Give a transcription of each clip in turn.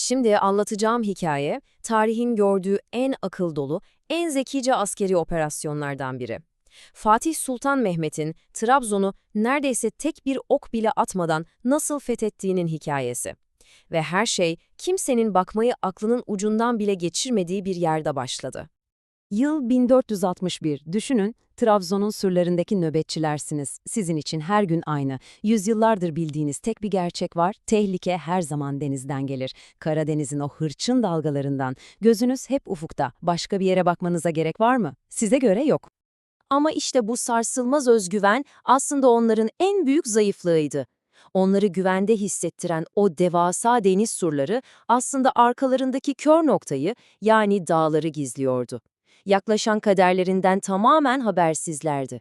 Şimdi anlatacağım hikaye, tarihin gördüğü en akıl dolu, en zekice askeri operasyonlardan biri. Fatih Sultan Mehmet'in Trabzon'u neredeyse tek bir ok bile atmadan nasıl fethettiğinin hikayesi. Ve her şey kimsenin bakmayı aklının ucundan bile geçirmediği bir yerde başladı. Yıl 1461. Düşünün, Trabzon'un surlarındaki nöbetçilersiniz. Sizin için her gün aynı. Yüzyıllardır bildiğiniz tek bir gerçek var. Tehlike her zaman denizden gelir. Karadeniz'in o hırçın dalgalarından. Gözünüz hep ufukta. Başka bir yere bakmanıza gerek var mı? Size göre yok. Ama işte bu sarsılmaz özgüven aslında onların en büyük zayıflığıydı. Onları güvende hissettiren o devasa deniz surları aslında arkalarındaki kör noktayı yani dağları gizliyordu. Yaklaşan kaderlerinden tamamen habersizlerdi.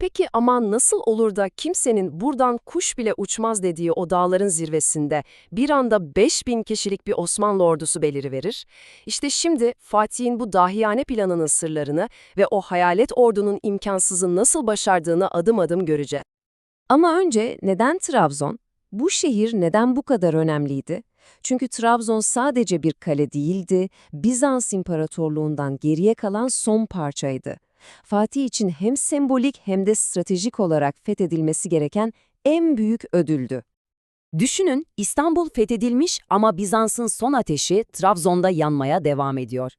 Peki ama nasıl olur da kimsenin buradan kuş bile uçmaz dediği o dağların zirvesinde bir anda 5000 kişilik bir Osmanlı ordusu beliriverir? İşte şimdi Fatih'in bu dahiyane planının sırlarını ve o hayalet ordunun imkansızı nasıl başardığını adım adım göreceğiz. Ama önce neden Trabzon? Bu şehir neden bu kadar önemliydi? Çünkü Trabzon sadece bir kale değildi, Bizans İmparatorluğundan geriye kalan son parçaydı. Fatih için hem sembolik hem de stratejik olarak fethedilmesi gereken en büyük ödüldü. Düşünün, İstanbul fethedilmiş ama Bizans'ın son ateşi Trabzon'da yanmaya devam ediyor.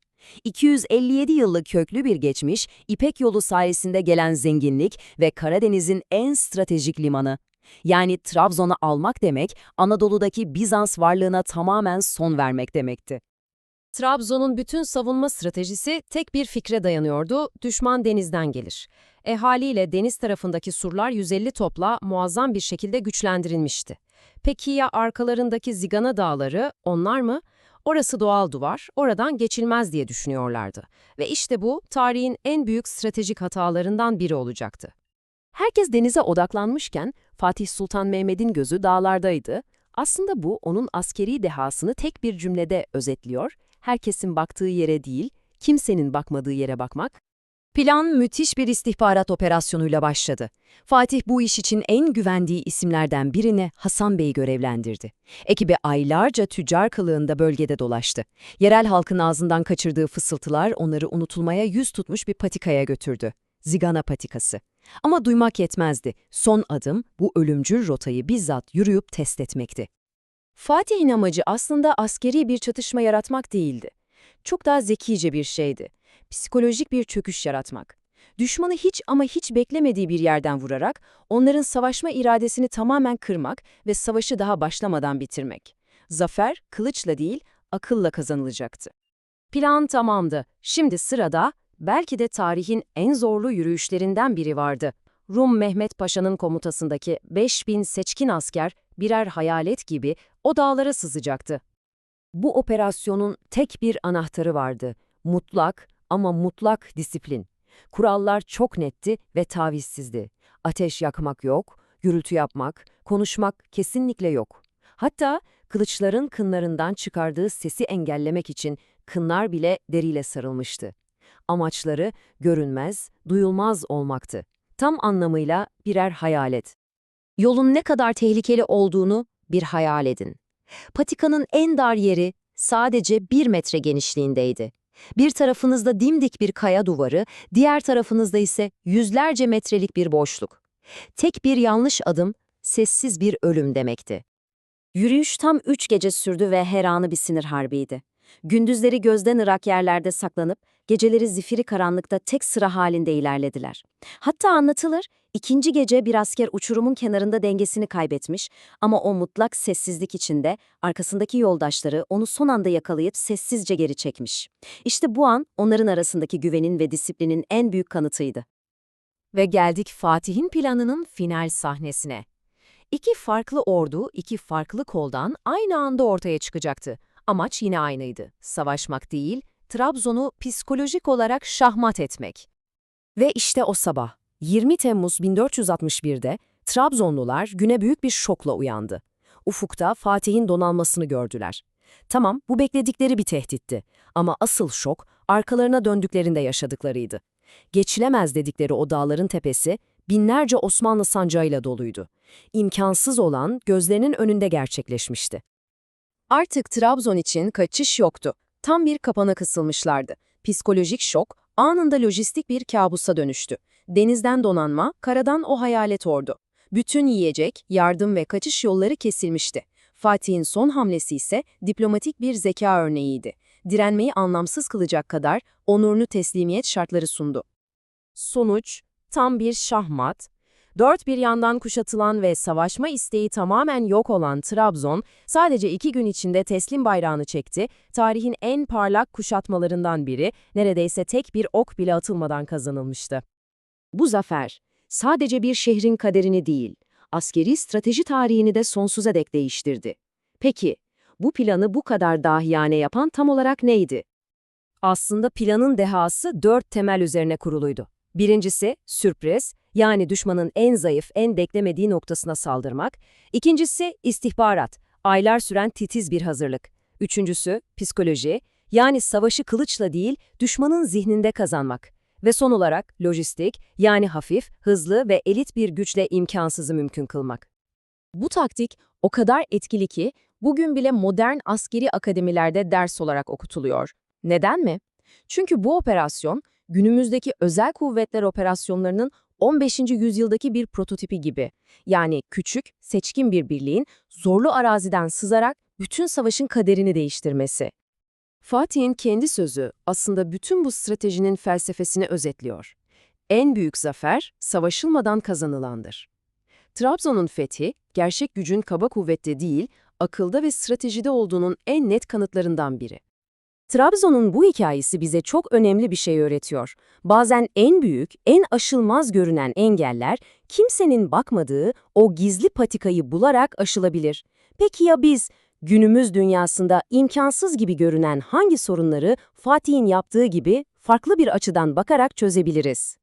257 yıllık köklü bir geçmiş, İpek yolu sayesinde gelen zenginlik ve Karadeniz'in en stratejik limanı. Yani Trabzon'u almak demek, Anadolu'daki Bizans varlığına tamamen son vermek demekti. Trabzon'un bütün savunma stratejisi tek bir fikre dayanıyordu, düşman denizden gelir. E haliyle deniz tarafındaki surlar 150 topla muazzam bir şekilde güçlendirilmişti. Peki ya arkalarındaki Zigana dağları, onlar mı? Orası doğal duvar, oradan geçilmez diye düşünüyorlardı. Ve işte bu, tarihin en büyük stratejik hatalarından biri olacaktı. Herkes denize odaklanmışken Fatih Sultan Mehmet'in gözü dağlardaydı. Aslında bu onun askeri dehasını tek bir cümlede özetliyor. Herkesin baktığı yere değil, kimsenin bakmadığı yere bakmak. Plan müthiş bir istihbarat operasyonuyla başladı. Fatih bu iş için en güvendiği isimlerden birine Hasan Bey'i görevlendirdi. Ekibi aylarca tüccar kılığında bölgede dolaştı. Yerel halkın ağzından kaçırdığı fısıltılar onları unutulmaya yüz tutmuş bir patikaya götürdü. Zigana patikası. Ama duymak yetmezdi. Son adım bu ölümcül rotayı bizzat yürüyüp test etmekti. Fatih'in amacı aslında askeri bir çatışma yaratmak değildi. Çok daha zekice bir şeydi. Psikolojik bir çöküş yaratmak. Düşmanı hiç ama hiç beklemediği bir yerden vurarak onların savaşma iradesini tamamen kırmak ve savaşı daha başlamadan bitirmek. Zafer kılıçla değil, akılla kazanılacaktı. Plan tamamdı. Şimdi sırada belki de tarihin en zorlu yürüyüşlerinden biri vardı. Rum Mehmet Paşa'nın komutasındaki 5000 seçkin asker birer hayalet gibi o dağlara sızacaktı. Bu operasyonun tek bir anahtarı vardı. Mutlak ama mutlak disiplin. Kurallar çok netti ve tavizsizdi. Ateş yakmak yok, gürültü yapmak, konuşmak kesinlikle yok. Hatta kılıçların kınlarından çıkardığı sesi engellemek için kınlar bile deriyle sarılmıştı. Amaçları görünmez, duyulmaz olmaktı. Tam anlamıyla birer hayalet. Yolun ne kadar tehlikeli olduğunu bir hayal edin. Patikanın en dar yeri sadece bir metre genişliğindeydi. Bir tarafınızda dimdik bir kaya duvarı, diğer tarafınızda ise yüzlerce metrelik bir boşluk. Tek bir yanlış adım, sessiz bir ölüm demekti. Yürüyüş tam üç gece sürdü ve her anı bir sinir harbiydi. Gündüzleri gözden ırak yerlerde saklanıp, geceleri zifiri karanlıkta tek sıra halinde ilerlediler. Hatta anlatılır, ikinci gece bir asker uçurumun kenarında dengesini kaybetmiş ama o mutlak sessizlik içinde arkasındaki yoldaşları onu son anda yakalayıp sessizce geri çekmiş. İşte bu an onların arasındaki güvenin ve disiplinin en büyük kanıtıydı. Ve geldik Fatih'in planının final sahnesine. İki farklı ordu, iki farklı koldan aynı anda ortaya çıkacaktı. Amaç yine aynıydı. Savaşmak değil, Trabzon'u psikolojik olarak şahmat etmek. Ve işte o sabah, 20 Temmuz 1461'de Trabzonlular güne büyük bir şokla uyandı. Ufukta Fatih'in donanmasını gördüler. Tamam, bu bekledikleri bir tehditti. Ama asıl şok, arkalarına döndüklerinde yaşadıklarıydı. Geçilemez dedikleri o dağların tepesi, binlerce Osmanlı sancağıyla doluydu. İmkansız olan gözlerinin önünde gerçekleşmişti. Artık Trabzon için kaçış yoktu. Tam bir kapana kısılmışlardı. Psikolojik şok anında lojistik bir kabusa dönüştü. Denizden donanma, karadan o hayalet ordu. Bütün yiyecek, yardım ve kaçış yolları kesilmişti. Fatih'in son hamlesi ise diplomatik bir zeka örneğiydi. Direnmeyi anlamsız kılacak kadar onurlu teslimiyet şartları sundu. Sonuç, tam bir şahmat. Dört bir yandan kuşatılan ve savaşma isteği tamamen yok olan Trabzon, sadece iki gün içinde teslim bayrağını çekti, tarihin en parlak kuşatmalarından biri, neredeyse tek bir ok bile atılmadan kazanılmıştı. Bu zafer sadece bir şehrin kaderini değil, askeri strateji tarihini de sonsuza dek değiştirdi. Peki, bu planı bu kadar dahiyane yapan tam olarak neydi? Aslında planın dehası dört temel üzerine kuruluydu. Birincisi, sürpriz, yani düşmanın en zayıf, en beklemediği noktasına saldırmak. İkincisi, istihbarat, aylar süren titiz bir hazırlık. Üçüncüsü, psikoloji, yani savaşı kılıçla değil, düşmanın zihninde kazanmak. Ve son olarak, lojistik, yani hafif, hızlı ve elit bir güçle imkansızı mümkün kılmak. Bu taktik o kadar etkili ki bugün bile modern askeri akademilerde ders olarak okutuluyor. Neden mi? Çünkü bu operasyon günümüzdeki özel kuvvetler operasyonlarının 15. yüzyıldaki bir prototipi gibi. Yani küçük, seçkin bir birliğin zorlu araziden sızarak bütün savaşın kaderini değiştirmesi. Fatih'in kendi sözü aslında bütün bu stratejinin felsefesini özetliyor. En büyük zafer, savaşılmadan kazanılandır. Trabzon'un fethi, gerçek gücün kaba kuvvette değil, akılda ve stratejide olduğunun en net kanıtlarından biri. Trabzon'un bu hikayesi bize çok önemli bir şey öğretiyor. Bazen en büyük, en aşılmaz görünen engeller, kimsenin bakmadığı o gizli patikayı bularak aşılabilir. Peki ya biz, günümüz dünyasında imkansız gibi görünen hangi sorunları Fatih'in yaptığı gibi farklı bir açıdan bakarak çözebiliriz?